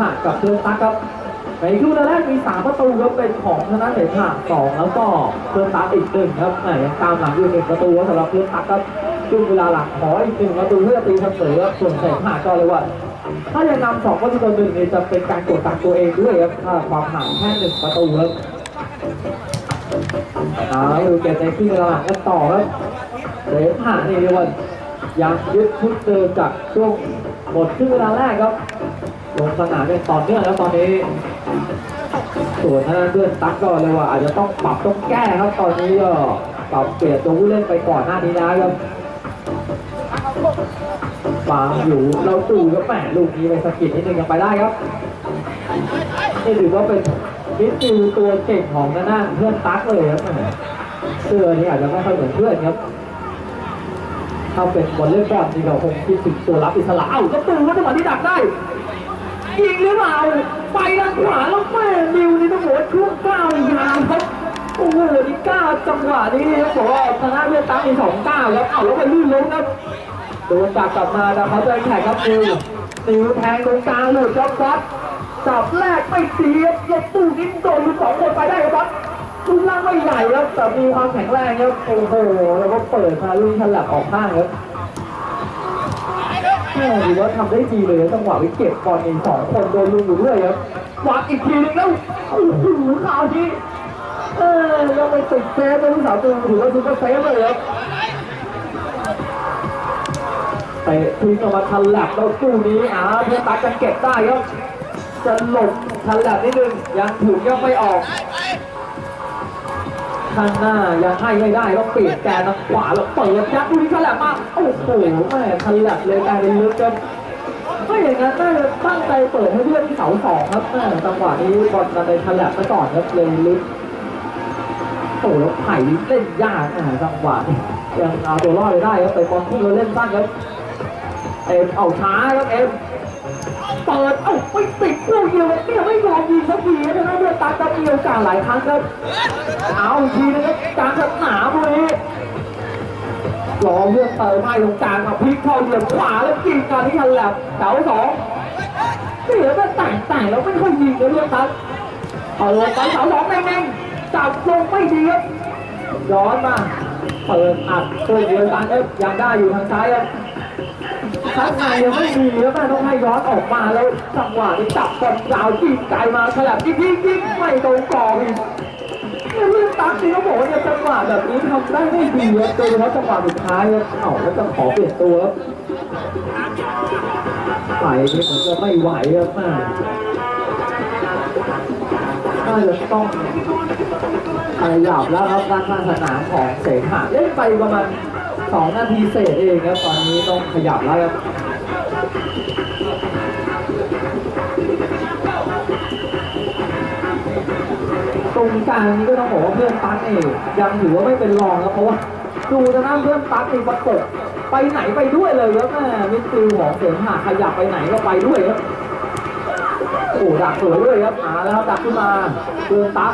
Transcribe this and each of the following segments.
หะกับเพื่อนตักครับในครึ่งแรกมีสามประตูครับเป็นของชนะเสมหะสองแล้วก็เพื่อนตักอีกหนึ่งครับแหมยังตามหลังอยู่หนึ่งประตูสำหรับเพื่อนตักครับครึ่งเวลาหลังขออีกหนึ่งประตูเพื่อตีเสมอครับส่วนเสมหะก็เลยว่าถ้ายังนำสองประตูต่อหนึ่งเนี่ยจะเป็นการกดดันตัวเองด้วยครับถ้าความห่างแค่หนึ่งประตูครับเอาดูเกมในครึ่งเวลาหลังกันต่อครับเสมหะนี่เรียกว่ายังยึดชุดเดิมจากช่วงหมดครึ่งเวลาแรกครับ ลงสนามเป็นต่อเนื่องแล้วตอนนี้ส่วนทางด้านเพื่อนตั๊กก็เลยว่า อาจจะต้องปรับต้องแก้ครับตอนนี้ก็ปรับเปลี่ยนตัวผู้เล่นไปก่อนหน้านี้นะครับวางอยู่เราตู่ก็แหมลูกนี้ไปสะกิดนิดนึงยังไปได้ครับนี่ถือว่าเป็นมิดฟิลตัวเก่งของทางด้าเพื่อนตั๊กเลยครับเสื้อนี้อาจจะไม่ค่อยเหมือนเพื่อนครับถ้าเป็นบอลเล่นบอลนี่ก็คงคิดถึงตัวรับอิสระเอ้าก็ตู่ว่าจังหวะที่ดักได้ ยิงหรือเปล่า ไปทางขวาแล้วแม่นิวนี่ต้องบอกว่าช่วงก้าวนี่ยาวครับ โอ้โหนี่ก้าวจังหวะนี้ต้องบอกว่าชนะเวียดนามมีสองก้าวครับเอาแล้วไปลื่นล้มครับ โดนจับกลับมาแต่เขาจะแข่งครับนิวนิวแทงตรงกลางหลุดครับซัดจับแรกไม่เสียบยกตู้นิ้โดนอยู่สองคนไปได้ครับลูกล่างไม่ใหญ่ครับแต่มีความแข็งแรงครับโอ้โหแล้วก็เปิดมาลุงฉลับออกข้างครับ แม่ถือว่าทำได้ดีเลยจังหวะไปเก็บบอลเองสองคนโดนลุงอยู่ด้วยครับวางอีกทีนึงแล้วโอ้โหข่าวนี้เออยังไปติดเซฟเป็นลูกสาวตัวถือว่าซุปเปอร์เซฟเลยครับเตะทีกลับมาทันแลบแล้วตู้นี้อ่าเพื่อนตาจะเก็บได้ครับจะหลบทันแลบนิดนึงยังถูกยังไม่ออก ข้างหน้ายังให้ไม่ได้ก็เปลี่ยนแกนขวาแล้วเปิดยัดดูนี่ทันแลบมาโอ้โหแม่ทับเลยกลายเป็นลึกครับไม่อย่างนั้นน่าจะตั้งใจเปิดให้เพื่อนที่เสาสองครับแม่จังหวะนี้บอลมาในทันแลบไปก่อนครับเลยลึกโอ้แล้วไผ่เล่นยากอะจังหวะนี้ยังเอาตัวรอดไปได้ครับแต่บอลที่เราเล่นสั้นครับเอ็มเอาช้าครับเอ็ม เปิดเอ้าไม่ติดคู่เดียวเนี่ยไม่ยอมยิงสักทีนะนะเพื่อนตาจะมีโอกาหลายครั้งครับเอาทีนะครับกลารสนามพวกนี้รอเลือกเติมให้ตรงกลางกับพลิกเข้าเหลี่ยมขวาแล้วยิงกันที่ทันแลบแถวสองเสียแต่แต่งแต่แล้วไม่ค่อยยิงเลยเรื่องนั้นเอาลงไปเสาสองแม่งๆจับลงไม่ดีครับย้อนมาเปิดอัดตัวเดียวกันเอ๊ะยังได้อยู่ทางซ้ายครับ ข้างในยังไม่มีแล้วแม่ต้องให้ย้อนออกมาแล้วจังหวะนี้จับบอลยาวยิงไกลมาฉลับยิงยิงยิงไม่ตรงกรอบอีกเนี่ยเรื่องตั๊กนี่เขาบอกว่าเนี่ยจังหวะแบบนี้ทำได้ไม่ดีครับโดยเฉพาะจังหวะสุดท้ายครับเอ้าแล้วจะขอเปลี่ยนตัวครับใส่นี่ผมจะไม่ไหวครับแม่น่าจะต้องขยับแล้วครับด้านข้างสนามของเสถาเล่นไปประมาณ สองนาทีเศษเองครับตอนนี้ต้องขยับแล้วครับตรงกลางนี้ก็ต้องบอกว่าเพื่อนตั๊กเองยังถือว่าไม่เป็นรองครับเพราะว่าดูทางด้าเพื่อนตั๊กเองประกบไปไหนไปด้วยเลยครับแม่มิดฟิลด์ของเสียงหาขยับไปไหนก็ไปด้วยครับโอ้ดักสวยด้วยครับมาแล้วครับดักขึ้นมาเพื่อนตั๊ก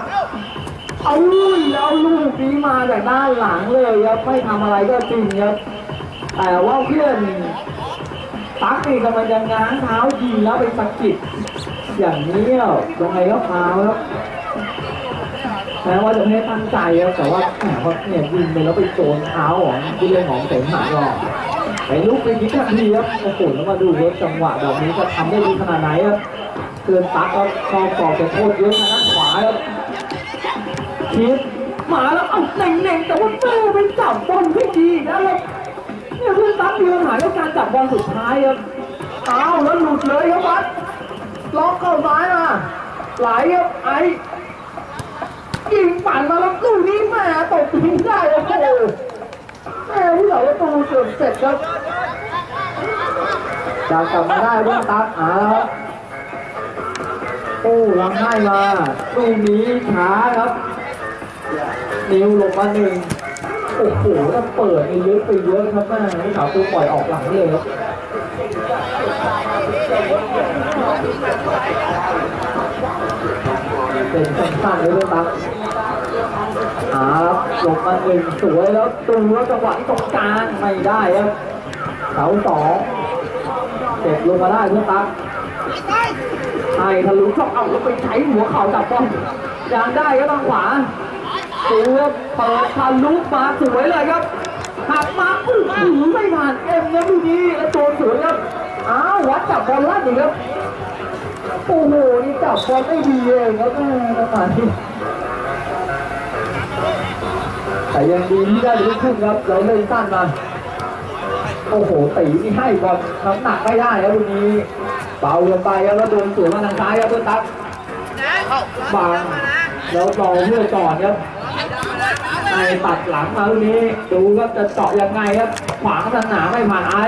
เอาลุยแล้วลูกนี้มาจากด้านหลังเลยครับไม่ทำอะไรก็จริงครับแต่ว่าเพื่อนตักนี่กำลังจะง้างเท้ายิงแล้วไปสะกิดอย่างนี้อะยังไงก็ฟาวครับแม้ว่าจะไม่ตั้งใจอะแต่ว่าแหมเนี่ยยิงไปแล้วไปโดนเท้าของผู้เล่นของเสมหะหรอกไปลุกไปคิดทันทีครับโอ้โหแล้วมาดูว่าจังหวะแบบนี้จะทำได้ดีขนาดไหนครับเกินตักครับชอบต่อจะโทษเยอะทางด้านขวาครับ คิดมาแล้วเอ้าเน่งๆแต่ว่าแม่ไปจับบอลไม่ดีอีกแล้วครับเนี่ยเพื่อนตักมีปัญหาเรื่องการจับบอลสุดท้ายครับเอาแล้วหลุดเลยครับวัดล็อกเข้าซ้ายมาไหลครับไอ้ยิงปั่นมาแล้วลูกนี้แม่ตกทิ้งได้โอ้โหแม่ผู้เหล่าประตูเกือบเสร็จครับจะกลับมาได้เรื่องตักอ่าแล้วโอ้ลังให้มาลูกนี้ช้าครับ นิ้วลงมาหนึ่งโอ้โหถ้าเปิดไปเยอะไปเยอะครับแม่ผู้สาวตัวปล่อยออกหลังเลยครับเป็นสั้นๆเลยเรื่องตักครับลงมาหนึ่งสวยแล้วตูแล้วจังหวะที่ตรงกลางไม่ได้ครับเสาสองเจ็บลงมาได้เพื่อนตักให้ทะลุช่องเอาแล้วไปใช้หัวเข่าจับบอลยังได้ก็ทางขวา ดูครับเปิดทะลุมาสวยเลยครับหักมาอื้อหือไม่ผ่านเอ็มครับลูกนี้แล้วโดนสวยครับอ้าววัดจับบอลลั่นอีกครับโอ้โหนี่จับบอลไม่ดีเองครับแม่จังหวะนี้แต่ยังดีที่ได้ลูกครึ่งครับเราเล่นสั้นมาโอ้โหตีนี่ให้บอลน้ำหนักไม่ได้แล้วลูกนี้เบาลงไปแล้วโดนสวนมาทางซ้ายครับเพื่อนตั๊กบังแล้วรอเพื่อก่อนครับ ไอ้ตัดหลังมาลูกนี้ดูครับจะเจาะยังไงครับ ขวางสนามไม่ผ่านไอ้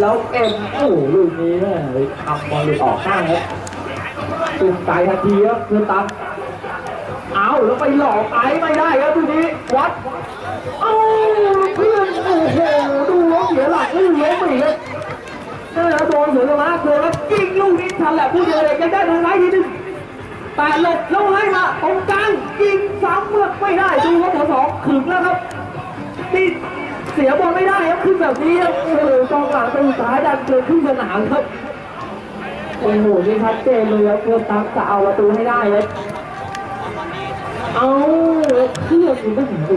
แล้วเอ็มโอ้ลูกนี้เนี่ยทำบอลหลุดออกข้างครับตุ่มไกลทันทีครับเพื่อนตั๊กเอาแล้วไปหลอกไอ้ไม่ได้ครับลูกนี้วัดเอ้าเพื่อนโอ้โหดูล้มเสียหลักลื่ล้มอีกเลยนั่นแหละโดนเสือมาเสือแล้วยิงลูกนี้ทันแหละผู้เดียวเลยยังได้ทางไหนทีนึง แต่หลบแล้วให้มาตรงกลางยิงซ้ำเมื่อไม่ได้ดูครับหัวสองขึงแล้วครับนี่เสียบอลไม่ได้ครับขึ้นแบบนี้ครับโอ้โหกองหลังเป็นสายดันเกินขึ้นสนามครับโอ้โหนี่ชัดเจนเลยครับเพื่อนตั๊กจะเอาประตูให้ได้ครับเอาเครื่องอยู่ไม่ถึงดู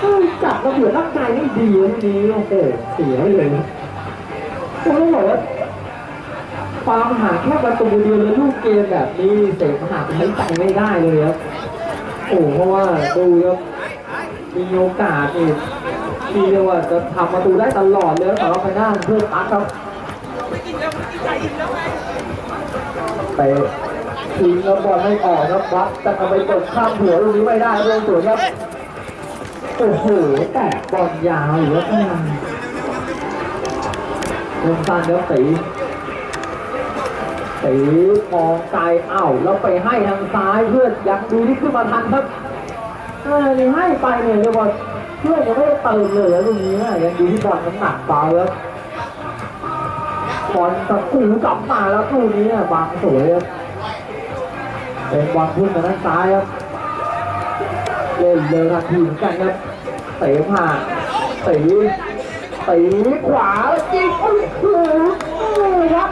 เอ้ยจับระเบียบร่างกายไม่ดีวันนี้โอ้โหเสียเลยผมต้องบอกว่า ฟาร์มหาแค่ประตูเดียวแล้วลูกเกมแบบนี้เสกหาใช้ใจไม่ได้เลยครับ โอ้เพราะว่าดูครับมีโอกาสนี่ที่เรียกว่าจะทำประตูได้ตลอดเลยสำหรับไปหน้าเพื่อนตั๊กครับไปทิ้งแล้วบอลไม่ออกครับวัดจะเอาไปกดข้ามหัวลูกนี้ไม่ได้เรื่องสวนครับโอ้โหแต่บอลยาวอยู่แล้วอืมลงซันเดี๋ยวตี ตีมองไกลเอ้าแล้วไปให้ทางซ้ายเพื่อนยังดูที่ขึ้นมาทันครับเออนี่ให้ไปเนี่ยเรียกว่าเพื่อนยังไม่ได้เติมเลยตรงนี้นะยังดูที่บอลน้ำหนักเบาแล้วบอลตะกูกลับมาแล้วตู้นี้บางสวยครับเป็นบอลพุ่งมาทางซ้ายครับเล่นเร็วทันทีเหมือนกันครับเตะผ่านตีตีขวาแล้วยิงโอ้โหครับ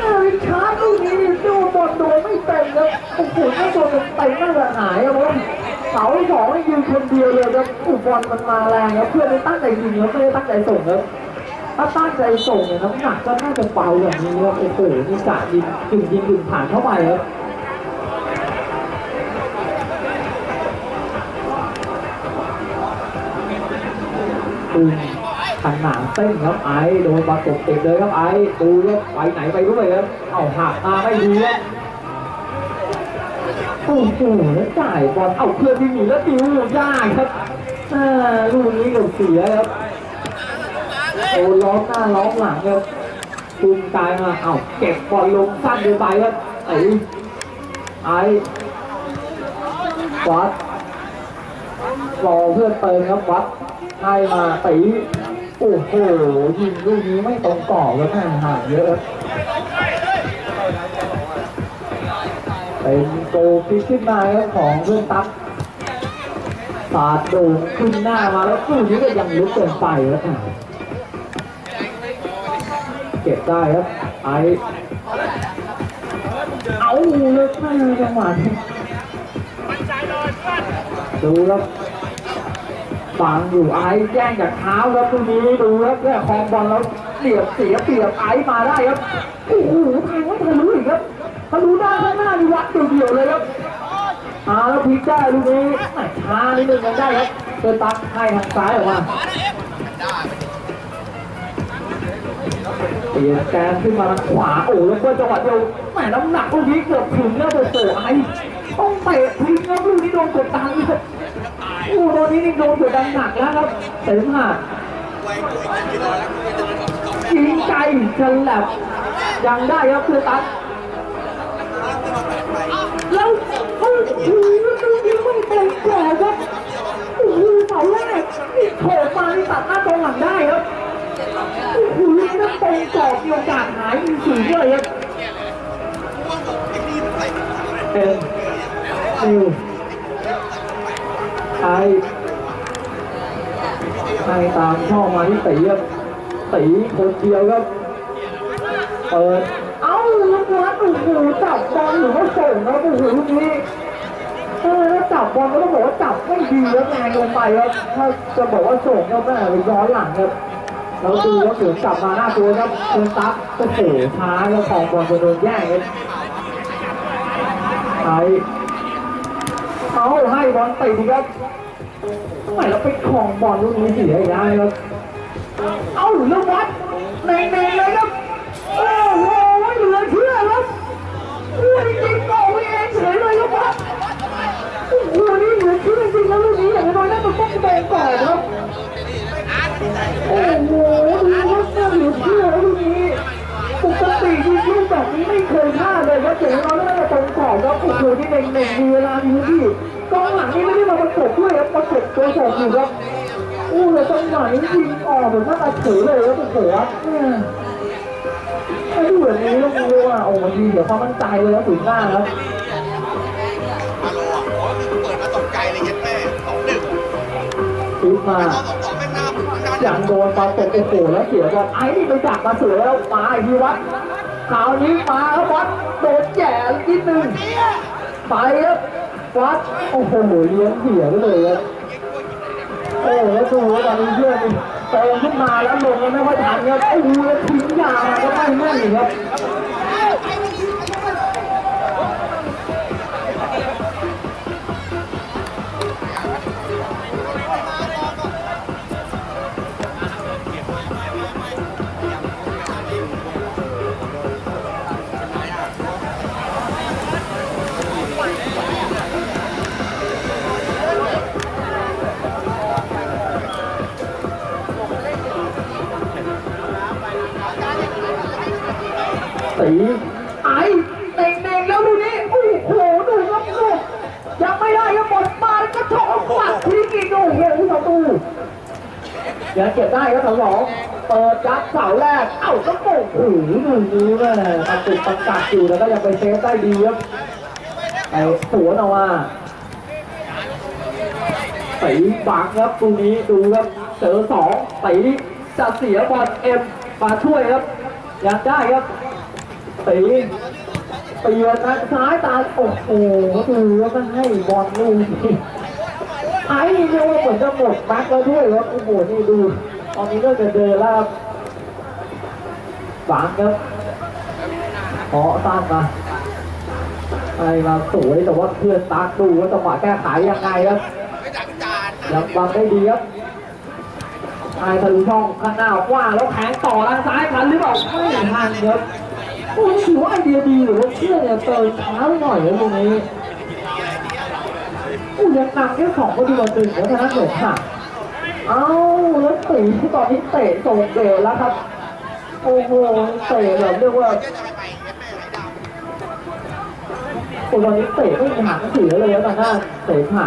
เออชาร์จลูกนี้นี่ดูบอล โดนไม่เต็มครับโอ้โหไม่โดนเต็มน่าจะหายครับผมเสาสองยืนคนเดียวเลยครับอุบอลมันมาแรงครับเพื่อนไม่ตั้งใจยิงครับไม่ได้ตั้งใจส่งครับถ้าตั้งใจส่งเนี่ยน้ำหนักก็น่าจะเบาอย่างนี้ครับโอ้โหนี่กะยิงกึ่งยิงกึ่งผ่านเข้าไปครับปืนขันหนามเต้นครับไอ้โดนบาดตกติดเลยครับไอ้ตูครับไปไหนไปด้วยครับ เอ้าหักมาไม่ดีครับ โอ้โหแล้วจ่ายบอลเอาเพื่อนที่หนีแล้วติวยากครับอ่าลูกนี้เกับเสียครับโอ้ล้อมหน้าล้อมหลังครับตูมกายมาเอาเก็บบอลลงสั้นเกินไปครับไอ้ไอ้วัดรอเพื่อนเติมครับวัดให้มาตีโอ้โหยิงลูกนี้ไม่ตรงกรอบแล้วแม่งห่างเยอะ เป็นโกฟิกขึ้นมาครับของเพื่อนตั๊กสาดโด่งขึ้นหน้ามาแล้วลูกนี้ก็ยังลุกเกินไปแล้วค่ะเก็บได้ครับไอเอาเลยแม่จังหวะนี้ดูครับฟังอยู่ไอ้แย่งจากเท้าครับตรงนี้ดูครับแค่คลองบอลแล้วเสียบเสียเปรียบไอ้มาได้ครับโอ้โหทง ครับทะลุด้านข้างหน้านี่วัดเดียวๆเลยครับอาแล้วพลิกได้ลูกนี้แหมช้านิดนึงยังได้ครับเดินตักให้ทางซ้ายออกมาเปลี่ยนแกนขึ้นมาทางขวาโอ้แล้วเพื่อจังหวะเดียวแหมน้ำหนักลูกนี้เกือบถึงแล้วโอ้โหไอ้ต้องเตะทิ้งครับลูกนี้โดนกดดันครับโอ้โหนี่นี่โดนกดดันหนักแล้วครับเสมหะยิงไกลฉลับยังได้ครับคือตัด ไม่เต็มกรอบครับโอ้โหเสาแรกนี่โถมมานี่ตัดหน้าตรงหลังได้ครับโอ้โหนี่ถ้าตรงกรอบมีโอกาสหายมีสูงเลยครับเอ็มนิวไอ้ไอ้ตามช่องมาที่ตีครับตีคนเดียวครับเปิด เอ้าลูกวัดโอ้โหจับบอลหรือว่าส่งนะโอ้โหลูกนี้ จับบอลก็ต้องบอกว่าจับไม่ดีแล้วแรงลงไปครับถ้าจะบอกว่าส่งก็แม่ไปย้อนหลังครับแล้วดูว่าเสือกลับมาหน้าตัวครับเดินตักก็โผล่ช้าแล้วของบอลจะโดนแย่งครับไอ้เอาให้บอลติดครับไม่แล้วไปคลองบอลลูกนี้เสียอีกได้ครับเอาแล้ววัดในในเลยครับโอ้โหเหลือเชื่อครับอุ้ยจริงต่อไปเองเฉยเลยครับวัด นี่เหลือจริงแล้วลูกนี้อย่างน้อยน่าจะต้องแดงก่อนครับโอ้โหดูครับน่าเหลือเชื่อแล้วลูกนี้ปกติยิงลูกแบบนี้ไม่เคยพลาดเลยครับอย่างน้อยน่าจะตรงกรอบครับโอ้โหที่เน่งมีเวลามีที่กองหลังนี่ไม่ได้มาประกบด้วยครับประกบตัวสองอยู่ครับอู้เลยจังหวะนี้ยิงออกเหมือนน้าตาเฉยเลยแล้วโอ้โหเนี่ยไอ้ดูแบบนี้ต้องรู้ว่าโอ้มันดีเดี๋ยวความมั่นใจเลยแล้วถึงหน้าแล้ว มาองสองสองแม่งหน้าหมุนหน้าอย่างโดนปาตกโอ้โหแล้วเสียบอลไอ้นี่ไปจับมาเสือแล้วมาอีกวัดคราวนี้มาแล้ววัดโดนแย่นิดนึงไปครับวัดโอ้โหเลี้ยงเสียเลยครับโอ้โหแล้วดูว่าตอนนี้เพื่อนโตขึ้นมาแล้วลงไม่ค่อยทันครับโอ้โหแล้วทิ้งยามาก็ไม่แม่นครับีไอ้เต่งเต่งแล้วดูนี่โอ้โหดูครับลูกยังไม่ได้ครับบอลมาแล้วก็ชกปัดทีกินโอ้โหประตูยังเก็บได้ครับสองสองเปิดยัดเสาแรก เอ้าก็โป่งโอ้โหดูนี้แม่ประตูประกาศอยู่แล้วก็ยังไปเซฟได้ดีครับไอ้สวนเอาว่าตีบังครับตรงนี้ดูครับเจอสองตีจะเสียบอลเอ็มมาช่วยครับยังได้ครับ ตีเปียนทางซ้ายตาโอ้โหดูแล้วก็ให้บอลลูกไอ้นี่เรียกว่าเหมือนจะหมดแบ็คแล้วด้วยครับโอ้โหนี่ดู ตอนนี้ก็จะเดินล้วครับฝังครับขอตามมาไอ้มาสวยแต่ว่าเพื่อนตากดูว่าจังหวะแก้ไขยังไงครับยังบังได้ดีครับไอ้ทะลุช่องข้างหน้ากว้าแล้วแขงต่อทางซ้ายทันหรือเปล่าไม่ทันครับ โอ้ยถือว่าไอเดียดีหรือว่าเชื่อเนี่ยเติมช้าไปหน่อยนะตรงนี้อู้ยังนำแค่สองประตูต่อหนึ่งแล้วนะหนึ่งค่ะเอ้าแล้วตีที่ตอนนี้เตะส่งเดชแล้วครับโอ้โหเตะแบบเรียกว่าก็จะไปไปเยัดแม่ไหลดาโอ้ตอนนี้เตะไม่หักเสียเลยแล้วตอนหน้าเตะผ่า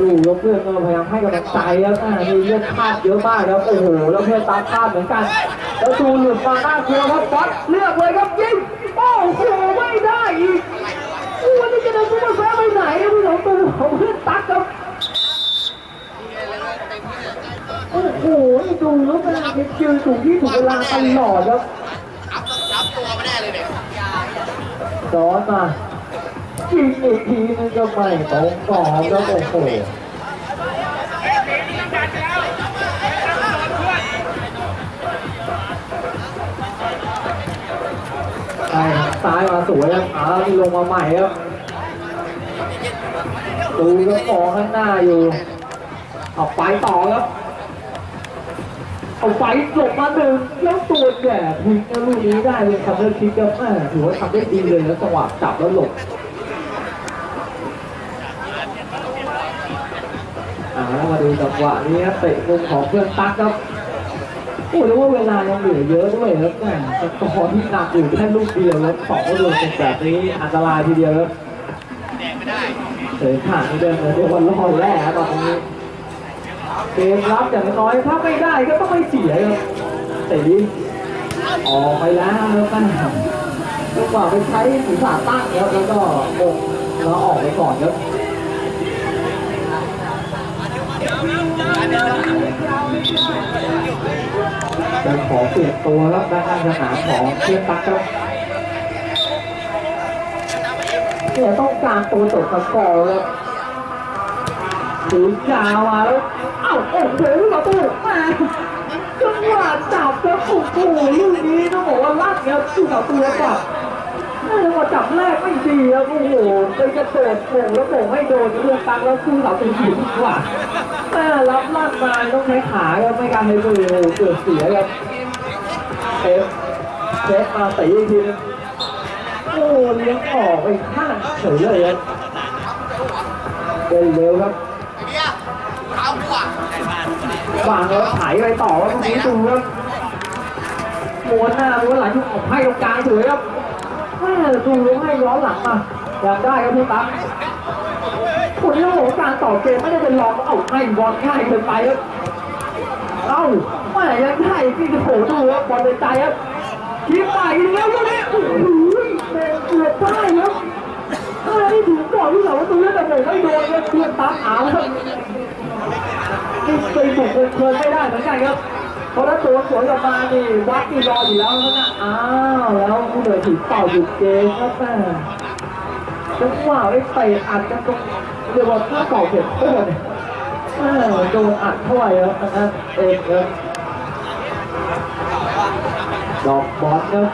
ดูแล้วเพื่อนก็พยายามให้กำลังใจแล้วอ่ามีเลือดพลาดเยอะมากแล้วโอ้โหแล้วเพื่อนตามพลาดเหมือนกัน แล้วดูหลุดมาหน้ากลัวครับฟัดเลือกเลยครับยิงโอ้โหไม่ได้อีกโอ้ยนี่จะเดินซุปเปอร์แซฟไปไหนครับพี่สองตัวของเพื่อนตักครับโอ้โหดูแล้วเป็นการยืนถูกที่ถูกเวลาตลอดครับอัพอัพตัวไม่ได้เลยเนี่ยซ้อนมายิงอีกทีนึงก็ไม่ตรงกรอบแล้วโอ้โห ซ้ายมาสวยครับอ่ามีลงมาใหม่ครับดูก็มองข้างหน้าอยู่เอาไปต่อครับเอาไฟหลบมาหนึ่งแล้วตัวแก่ทิ้งแล้วลูกนี้ได้เลยคัมเบอร์คิกครับแม่ถือว่าทำได้ดีเลยแล้วจังหวะจับแล้วหลบอ่าแล้วมาดูจังหวะนี้เตะมุมของเพื่อนตั๊กครับ โอ้แล้วว่าเวลายังเหลือเยอะด้วยครับแม่สกอร์ที่หนักอยู่แค่ลูกเดียวแล้วสองลูกเป็นแบบนี้อันตรายทีเดียวครับแดไม่ได้เดินผ่านเดินเลยเรียกว่าล่อแร่ตอนนี้เกมรับอย่างน้อยถ้าไม่ได้ก็ต้องไม่เสียครับเตะดีออกไปแล้วแล้วก็จังหวะไปใช้ศีรษะตั้งครับแล้วก็อกแล้วออกไปก่อนครับ จะขอเปลี่ยนตัวรับด้านหน้าสนามของเทียบตักครับเนี่ยต้องการตัวตกระกอแล้วถึงยาวมาแล้วเอ้าโอ้โหเราตู้มาจังหวะจับแล้วโอ้โหลูกนี้ต้องบอกว่าลั่นเนี่ยสู้กับตัวกลับ จังหวะจับแรกไม่ดีครับโอ้โหไปกระโดดโป่งแล้วโป่งไม่โดนเพื่อนตังแล้วสู้กับตัวผิดกว่าแม่รับลั่นมาต้องใช้ขาครับไม่การใช้มือเกิดเสียครับเอฟเชฟมาตีอีกทีนึงโอ้เลี้ยงออกไปข้างเฉยเลยครับเดินเร็วครับไอ้เบี้ยข้ากูอะวางแล้วไถไปต่อว่าตรงนี้ดูครับม้วนหน้าม้วนหลังทุกออกให้ตรงกลางสวยครับ แม่ดูแล้วให้ย้อนหลังมาอยากได้ครับพี่ตั๊กคุณเรื่องของการต่อเกมไม่ได้เป็นรองเอาให้บอลง่ายเกินไปครับเอ้าแม่ยังได้ที่จะโหดูครับบอลในใจครับทีมใหม่แล้วก็เนี่ยโอ้โหแม่เกือบได้ครับถ้าได้ถึงก่อนที่เราประตูแล้วแต่ผมไม่โดนครับเพื่อนตั๊กเอาครับไปบุกเพลินไม่ได้เหมือนกันครับ ราะถ้าตัวสวนกลับมานี่วัดนี่รออยู่แล้วนะอ้าวแล้วผู้เหนือถือเป่าหยุดเกมครับแม่จังหวะไอ้เตะอัดกันตรงเรียกว่าถ้าเป่าเจ็บโคตรเนี่ยโดนอัดเท่าไหร่ครับอันนั้นเองครับดอกบอลครับ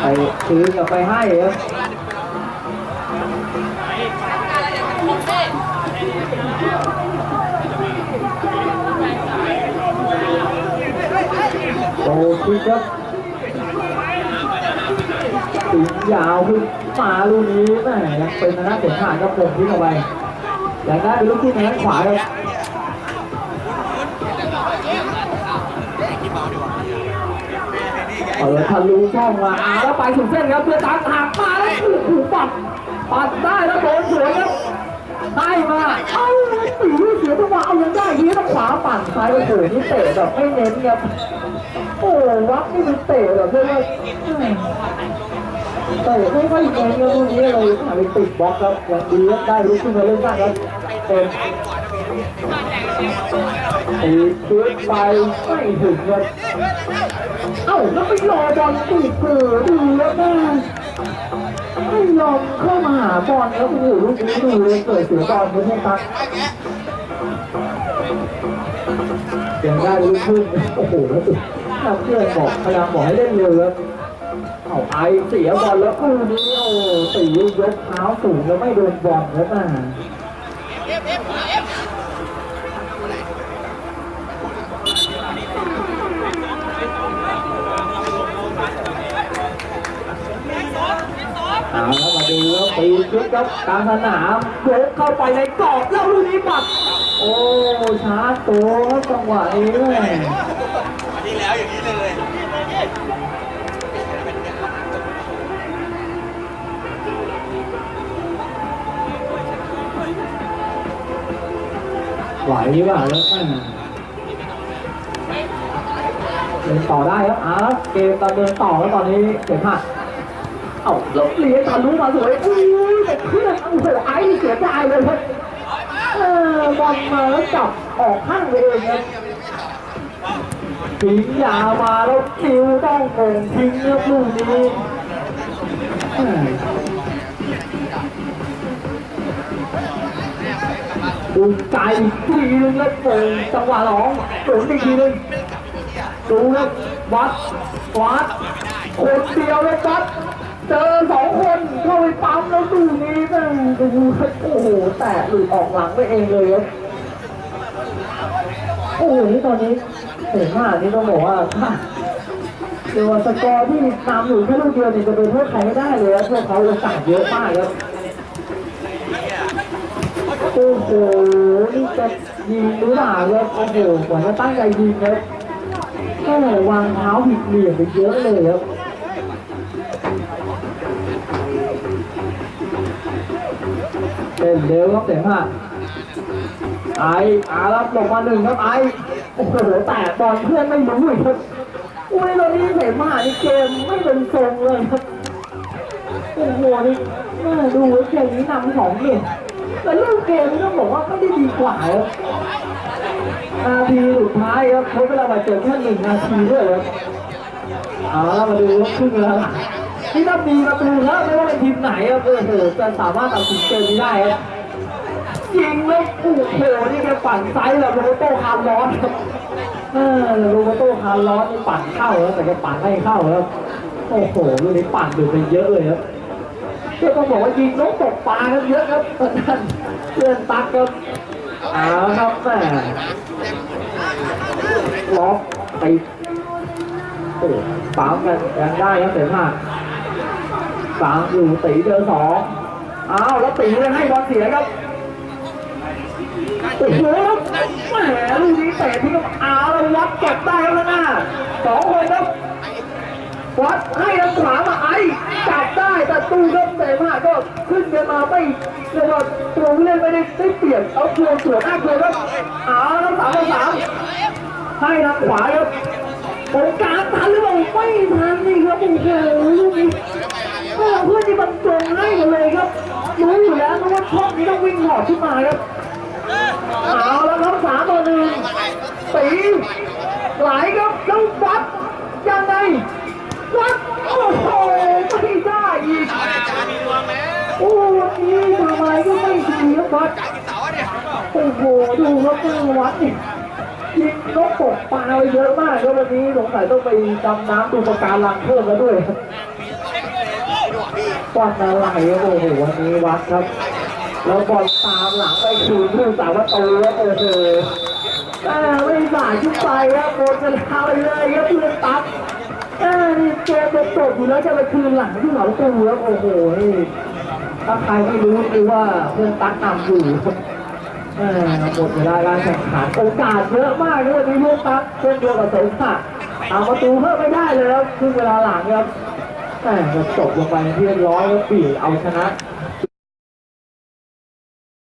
ไปคืนกลับไปให้ครับ โตคิดครับถึงยาวขึ้นมาลูกนี้แม่ยังเป็นนะเด็กขาดครับผมทิ้งเอาไปอยากได้เป็นลูกที่ทางด้านขวาครับเออทะลุช่องมาอ่าแล้วไปถึงเส้นครับเพื่อตามหักมาแล้วโอ้โหปัดปัดได้แล้วโดนสวยครับได้มาเอ้าสีเสียจังหวะเอายังได้ยี้ต้องขวาปั่นซ้ายโอ้โหนี่เตะแบบไม่เน้นครับ โอ้วัดนี่มันเตะแบบเรียกว่าเตะไม่ค่อยเก่งเลยพวกนี้เลยหาไปติดบล็อกครับอย่างดีครับได้รู้ขึ้นมาเล่นได้ครับเต็มตีพื้นไปไม่ถึงครับเอ้าแล้วไปรอบอลตีเกือดูแล้วแม่ไม่ยอมเข้ามาหาบอลแล้วโอ้โหลูกนี้ดูเลยเกิดเสียบอลไม่ใช่ครับไอ้แกยังได้ลูกครึ่งโอ้โหแล้วสิ ถ้าเพื่อนบอกพยายามบอกให้เล่นเร็วครับเอาไอเสียบอลแล้วคู่นี้โอ้ตียกเท้าสูงแล้วไม่โดนบอลแล้วน่ะเอาแล้วมาดูแล้วตีชุดครับกลางสนามยกเข้าไปในกรอบแล้วลูกนี้ปัดโอ้ช้าตัวครับจังหวะนี้ ไหวหรือเปล่าแล้วแม่เดินต่อได้ครับอ่าเกมตอนเดินต่อแล้วตอนนี้เสียหักเอ้าล้วเลี้ยงทะลุมาสวยอุ้ยแต่เพื่อนโอ้โหไอ้นี่เสียดายเลยครับเออบอลมาแล้วจับออกข้างไปเองครับทิ้งยาวมาแล้วคิวต้องโงงทิ้งครับลูกนี้ ดูไกลอีกทีนึงแล้วโป่งจังหวะหลองโป่งอีกทีนึงดูครับวัดวัดคนเดียวเลยวัดเจอสองคนเข้าไปปั๊มแล้วดูนี้แม่งดูโอ้โหแตะหลุดออกหลังไปเองเลยครับโอ้โหนี่ตอนนี้เห็นมากนี่ต้องบอกว่าเดี๋ยวสกอร์ที่นำอยู่แค่ลูกเดียวเนี่ยจะเป็นเพื่อใครไม่ได้เลยครับพวกเขาโอกาสเยอะมากครับ โอ้โหนี่จะยิงหรือเปล่าครับโอ้โหกว่าจะตั้งใจยิงครับแค่วางเท้าผิดเหลี่ยมไปเยอะเลยครับเต้นเร็วครับเสียงมากไออารับลงมาหนึ่งครับไอโอ้โหแต่บอลเพื่อนไม่รู้อีกครับอุ้ยตอนนี้เห็นมานี่เกมไม่เป็นทรงเลยครับโอ้โหนี่แม่ดูเกมนี้นำสองเกม แต่เรื่องเกมต้องบอกว่าไม่ได้ดีกว่าครับนาทีสุดท้ายครับเขาเวลาบาดเจ็บแค่หนึ่งนาทีด้วยครับเอาละมาดูครับครึ่งเวลาหลังนี่ถ้ามีประตูครับไม่ว่าเป็นทีมไหนครับเออจะสามารถตัดสินเกมนี้ได้ครับยิงแล้วโอ้โหนี่แกปั่นไซส์แบบโรโบโต้คาร์ลอสครับเออโรโบโต้คาร์ลอสนี่ปั่นเข้าแล้วแต่แกปั่นไม่เข้าครับโอ้โหลูกนี้ปั่นดูไปเยอะเลยครับ ก็ต้องบอกว่ายิงนกตกปลากันเยอะครับท่านเพื่อนตักครับเอาครับแม่ล็อกไปโอ้ปามกันยังได้ครับเสมาสามอยู่ตีเจอสองอ้าวแล้วตีเลยให้บอลเสียครับโอ้โหแหมลูกนี้เตะที่กับอาแล้ววัดเก็บได้แล้วนะสองคนครับ วัดให้ทางขวามาไอ้จับได้แต่ตู้ก็เตะมาก็ขึ้นกันมาไม่เรียกว่าตัวเล่นไม่ได้ได้เปลี่ยนเอาตัวสวนหน้าเลยวครับเอาแล้วสามต่อสามให้ทางขวาครับตรงกางทันหรือเปล่าไม่ทันนี่ครับโอ้โหลูกนี้เออเพื่อนที่มันตรงให้กันเลยครับรู้อยู่แล้วนะว่าช่องนี้ต้องวิ่งหอดขึ้นมาครับเอาแล้วครับสามต่อหนึ่งตีไหลครับแล้ววัดยังไง วัดโอ้โหไม่ได้อีกาจามีดวงแล้วโอ้วันนี้ทำอะไรก็ไม่ดีครับวัดจานกินเสาเนี่ยโอ้โหดูครับมือวัดนี่ยิงนกตกปลาไปเยอะมากครับวันนี้สงสัยต้องไปดำน้ำดูประการังเพิ่มแล้วด้วยครับดูอะพี่วัดอะไรโอ้โหวันนี้วัดครับแล้วบอลตามหลังไปคืนผู้สาวประตูแล้วโอ้โหอ่ไม่สายชุดไปครับโดนกระทาไปเลยครับเพื่อนตั๊ก อ่านี่เกมจะจบอยู่แล้วจะไปคืนหลังที่เหลาตูครัวโอ้โหถ้าใครไม่รู้คือว่าเพื่อนตั๊กนำอยู่เออหมดเวลาการแข่งขันโอกาสเยอะมากเลยวันนี้เพื่อนตั๊กเช่นเดียวกับเสงศักดิ์เอาประตูเพิ่มไม่ได้เลยครับครึ่งเวลาหลังครับแต่จบลงไปที่เรียบร้อยแล้วปีเอาชนะ